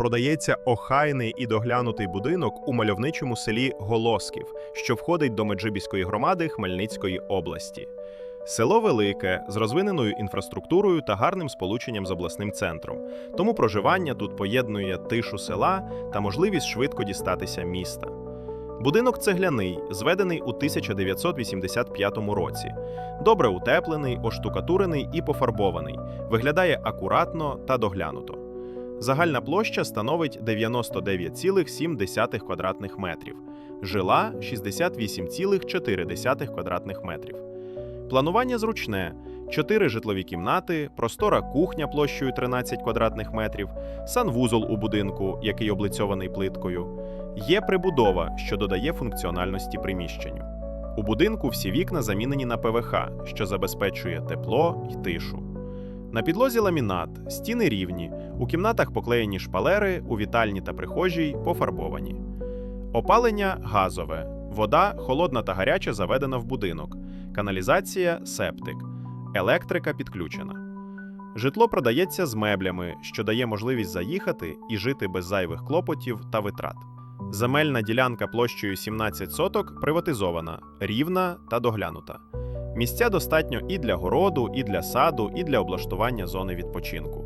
продається охайний і доглянутий будинок у мальовничому селі Голосків, що входить до Меджибіської громади Хмельницької області. Село велике, з розвиненою інфраструктурою та гарним сполученням з обласним центром. Тому проживання тут поєднує тишу села та можливість швидко дістатися міста. Будинок цегляний, зведений у 1985 році. Добре утеплений, оштукатурений і пофарбований. Виглядає акуратно та доглянуто. Загальна площа становить 99,7 квадратних метрів, жила 68,4 квадратних метрів. Планування зручне: 4 житлові кімнати, простора кухня площею 13 квадратних метрів, санвузол у будинку, який облицьований плиткою. Є прибудова, що додає функціональності приміщенню. У будинку всі вікна замінені на ПВХ, що забезпечує тепло й тишу. На підлозі ламінат, стіни рівні, у кімнатах поклеєні шпалери, у вітальні та прихожій пофарбовані. Опалення газове, вода холодна та гаряча заведена в будинок, каналізація септик, електрика підключена. Житло продається з меблями, що дає можливість заїхати і жити без зайвих клопотів та витрат. Земельна ділянка площею 17 соток приватизована, рівна та доглянута. Місця достатньо і для городу, і для саду, і для облаштування зони відпочинку.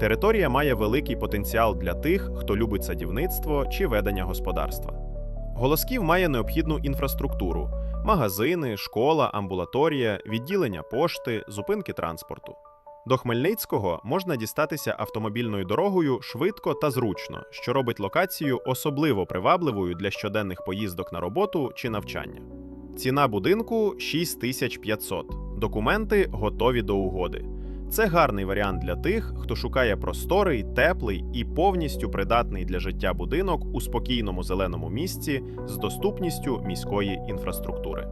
Територія має великий потенціал для тих, хто любить садівництво чи ведення господарства. Голосків має необхідну інфраструктуру: магазини, школа, амбулаторія, відділення пошти, зупинки транспорту. До Хмельницького можна дістатися автомобільною дорогою швидко та зручно, що робить локацію особливо привабливою для щоденних поїздок на роботу чи навчання. Ціна будинку 6500. Документи готові до угоди. Це гарний варіант для тих, хто шукає просторий, теплий і повністю придатний для життя будинок у спокійному зеленому місці з доступністю міської інфраструктури.